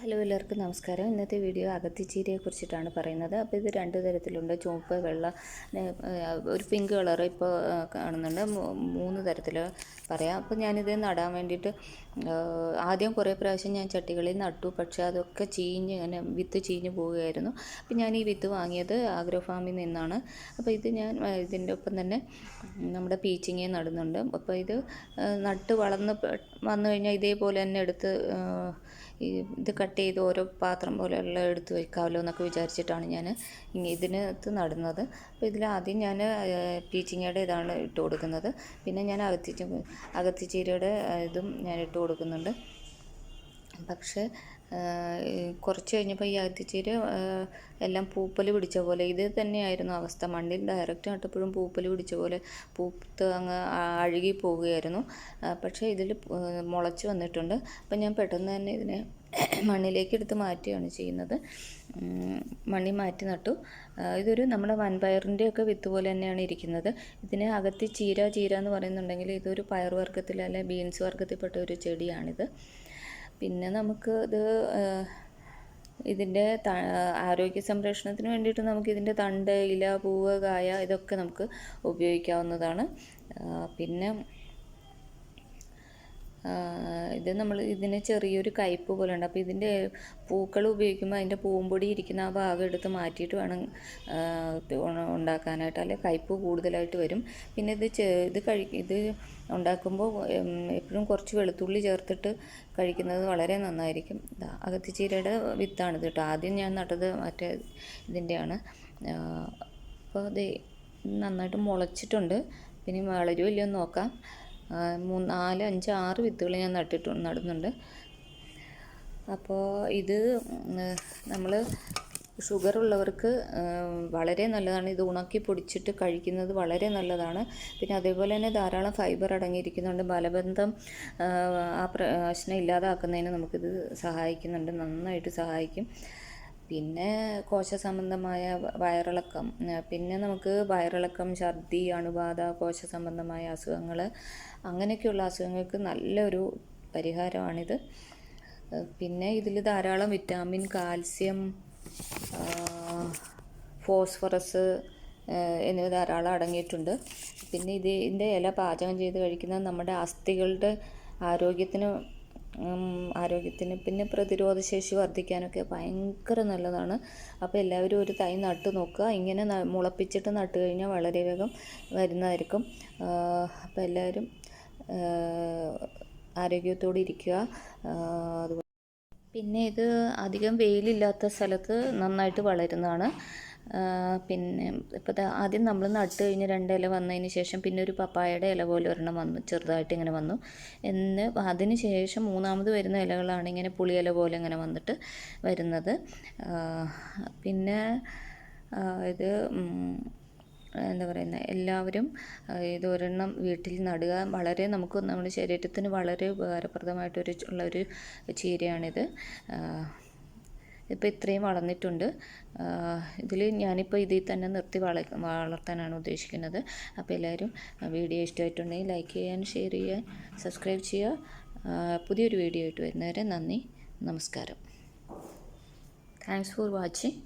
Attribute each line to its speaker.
Speaker 1: Hello എല്ലാവർക്കും നമസ്കാരം. ഇന്നത്തെ വീഡിയോ അകത്തിച്ചീരയെ കുറിച്ചിട്ടാണ് പറയുന്നത്. അപ്പോൾ ഇത് രണ്ട് തരത്തിലുണ്ട്. ചുവപ്പ് വെള്ള ഒരു പിങ്ക് കളർ ഇപ്പോൾ കാണുന്നുണ്ട്. മൂന്ന് തരത്തിൽ പറയാം. അപ്പോൾ ഞാനിത് നടാൻ വേണ്ടിയിട്ട് ആദ്യം കുറേ പ്രാവശ്യം ഞാൻ ചട്ടികളിൽ നട്ടു. പക്ഷേ അതൊക്കെ ചീഞ്ഞ് ഇങ്ങനെ വിത്ത് ചീഞ്ഞ് പോവുകയായിരുന്നു. അപ്പോൾ ഞാൻ ഈ വിത്ത് വാങ്ങിയത് ആഗ്രോ ഫാമിൽ നിന്നാണ്. അപ്പോൾ ഇത് ഞാൻ ഇതിന്റെ ഒപ്പം തന്നെ നമ്മുടെ പീച്ചിങ്ങ നടുന്നുണ്ട്. അപ്പോൾ ഇത് നട്ട് വളർന്ന് വന്നു കഴിഞ്ഞാൽ ഇതേപോലെ തന്നെ എടുത്ത് ഈ ഇത് കട്ട് ചെയ്ത് ഓരോ പാത്രം പോലെയുള്ള എടുത്ത് വയ്ക്കാമല്ലോ എന്നൊക്കെ വിചാരിച്ചിട്ടാണ് ഞാൻ ഇതിനകത്ത് നടുന്നത്. അപ്പോൾ ഇതിൽ ആദ്യം ഞാൻ പീച്ചിങ്ങയുടെ ഇതാണ് ഇട്ട് കൊടുക്കുന്നത്. പിന്നെ ഞാൻ അകത്തി അകത്തിച്ചീരയുടെ ഇതും ഞാൻ ഇട്ട് കൊടുക്കുന്നുണ്ട്. പക്ഷേ കുറച്ച് കഴിഞ്ഞപ്പോൾ ഈ അകത്തിച്ചീര എല്ലാം പൂപ്പൽ പിടിച്ച പോലെ ഇത് തന്നെയായിരുന്നു അവസ്ഥ. മണ്ണിൽ ഡയറക്റ്റ് നട്ടപ്പോഴും പൂപ്പൽ പിടിച്ച പോലെ പൂത്ത് അങ്ങ് അഴുകി പോവുകയായിരുന്നു. പക്ഷേ ഇതിൽ മുളച്ച് വന്നിട്ടുണ്ട്. അപ്പം ഞാൻ പെട്ടെന്ന് തന്നെ ഇതിനെ മണ്ണിലേക്ക് എടുത്ത് മാറ്റുകയാണ് ചെയ്യുന്നത്. മണ്ണി മാറ്റി നട്ടു. ഇതൊരു നമ്മുടെ വൻപയറിന്റെ ഒക്കെ വിത്ത് പോലെ തന്നെയാണ് ഇരിക്കുന്നത്. ഇതിനെ അകത്ത് ചീര ചീര എന്ന് പറയുന്നുണ്ടെങ്കിൽ ഇതൊരു പയർ വർഗത്തിൽ അല്ലെ ബീൻസ് വർഗത്തിൽപ്പെട്ട ഒരു ചെടിയാണിത്. പിന്നെ നമുക്ക് ഇത് ഇതിന്റെ ആരോഗ്യ സംരക്ഷണത്തിന് വേണ്ടിയിട്ട് നമുക്ക് ഇതിന്റെ തണ്ട് ഇല പൂവ് കായ ഇതൊക്കെ നമുക്ക് ഉപയോഗിക്കാവുന്നതാണ്. പിന്നെ ഇത് നമ്മൾ ഇതിന് ചെറിയൊരു കയ്പ്പ് പോലെ ഉണ്ട്. അപ്പോൾ ഇതിന്റെ പൂക്കൾ ഉപയോഗിക്കുമ്പോൾ അതിന്റെ പൂമ്പൊടി ഇരിക്കുന്ന ആ ഭാഗം എടുത്ത് മാറ്റിയിട്ട് വേണം ഉണ്ടാക്കാനായിട്ട്. അല്ലെങ്കിൽ കയ്പ്പ് കൂടുതലായിട്ട് വരും. പിന്നെ ഇത് ഇത് കഴി ഇത് ഉണ്ടാക്കുമ്പോൾ എപ്പോഴും കുറച്ച് വെളുത്തുള്ളി ചേർത്തിട്ട് കഴിക്കുന്നത് വളരെ നന്നായിരിക്കും. അകത്തിച്ചീരയുടെ വിത്താണിത് കേട്ടോ. ആദ്യം ഞാൻ നട്ടത് മറ്റേ ഇതിന്റെയാണ്. അപ്പോൾ അത് നന്നായിട്ട് മുളച്ചിട്ടുണ്ട്. പിന്നെ വളരുമോ ഇല്ലയോ നോക്കാം. മൂന്ന് നാല് അഞ്ച് ആറ് വിത്തുകൾ ഞാൻ നട്ടിട്ട് നടുന്നുണ്ട്. അപ്പോൾ ഇത് നമ്മൾ ഷുഗർ ഉള്ളവർക്ക് വളരെ നല്ലതാണ്. ഇത് ഉണക്കി പൊടിച്ചിട്ട് കഴിക്കുന്നത് വളരെ നല്ലതാണ്. പിന്നെ അതേപോലെ തന്നെ ധാരാളം ഫൈബർ അടങ്ങിയിരിക്കുന്നുണ്ട്. മലബന്ധം ആ, ആ പ്രശ്നം ഇല്ലാതാക്കുന്നതിന് നമുക്കിത് സഹായിക്കുന്നുണ്ട്. നന്നായിട്ട് സഹായിക്കും. പിന്നെ കോശ സംബന്ധമായ വയറിളക്കം. പിന്നെ നമുക്ക് വയറിളക്കം ഛർദി അണുബാധ കോശ സംബന്ധമായ അസുഖങ്ങൾ അങ്ങനെയൊക്കെയുള്ള അസുഖങ്ങൾക്ക് നല്ലൊരു പരിഹാരമാണിത്. പിന്നെ ഇതിൽ ധാരാളം വിറ്റാമിൻ കാൽസ്യം ഫോസ്ഫറസ് എന്നിവ ധാരാളം അടങ്ങിയിട്ടുണ്ട്. പിന്നെ ഇതിന്റെ ഇല പാചകം ചെയ്ത് കഴിക്കുന്നത് നമ്മുടെ അസ്ഥികളുടെ ആരോഗ്യത്തിന് ആരോഗ്യത്തിന് പിന്നെ പ്രതിരോധശേഷി വർദ്ധിക്കാനൊക്കെ ഭയങ്കര നല്ലതാണ്. അപ്പോൾ എല്ലാവരും ഒരു തൈ നട്ട് നോക്കുക. ഇങ്ങനെ മുളപ്പിച്ചിട്ട് നട്ട് കഴിഞ്ഞാൽ വളരെ വേഗം വരുന്നതായിരിക്കും. അപ്പോൾ എല്ലാവരും ആരോഗ്യത്തോടെ ഇരിക്കുക. അതുപോലെ പിന്നെ ഇത് അധികം വെയിലില്ലാത്ത സ്ഥലത്ത് നന്നായിട്ട് വളരുന്നതാണ്. പിന്നെ ഇപ്പോൾ ആദ്യം നമ്മൾ നട്ട് കഴിഞ്ഞ് രണ്ട് ഇല വന്നതിന് ശേഷം പിന്നെ ഒരു പപ്പായയുടെ ഇല പോലെ ഒരെണ്ണം വന്നു ചെറുതായിട്ട് ഇങ്ങനെ വന്നു. എന്ന് അതിന് ശേഷം മൂന്നാമത് വരുന്ന ഇലകളാണ് ഇങ്ങനെ പുളിയില പോലെ ഇങ്ങനെ വന്നിട്ട് വരുന്നത്. പിന്നെ ഇത് എന്താ പറയുന്നത് എല്ലാവരും ആ, ഇത് ഒരെണ്ണം വീട്ടിൽ നടുക. വളരെ നമുക്ക് നമ്മുടെ ശരീരത്തിന് വളരെ ഉപകാരപ്രദമായിട്ടൊരു ഉള്ളൊരു ചീരയാണിത്. ഇപ്പോൾ ഇത്രയും വളർന്നിട്ടുണ്ട്. ഇതിൽ ഞാനിപ്പോൾ ഇതിൽ തന്നെ നിർത്തി വള വളർത്താനാണ് ഉദ്ദേശിക്കുന്നത്. അപ്പോൾ എല്ലാവരും വീഡിയോ ഇഷ്ടമായിട്ടുണ്ടെങ്കിൽ ലൈക്ക് ചെയ്യാൻ ഷെയർ ചെയ്യാൻ സബ്സ്ക്രൈബ് ചെയ്യുക. പുതിയൊരു വീഡിയോ ആയിട്ട് വരുന്നവരെ നന്ദി നമസ്കാരം. Thanks for watching.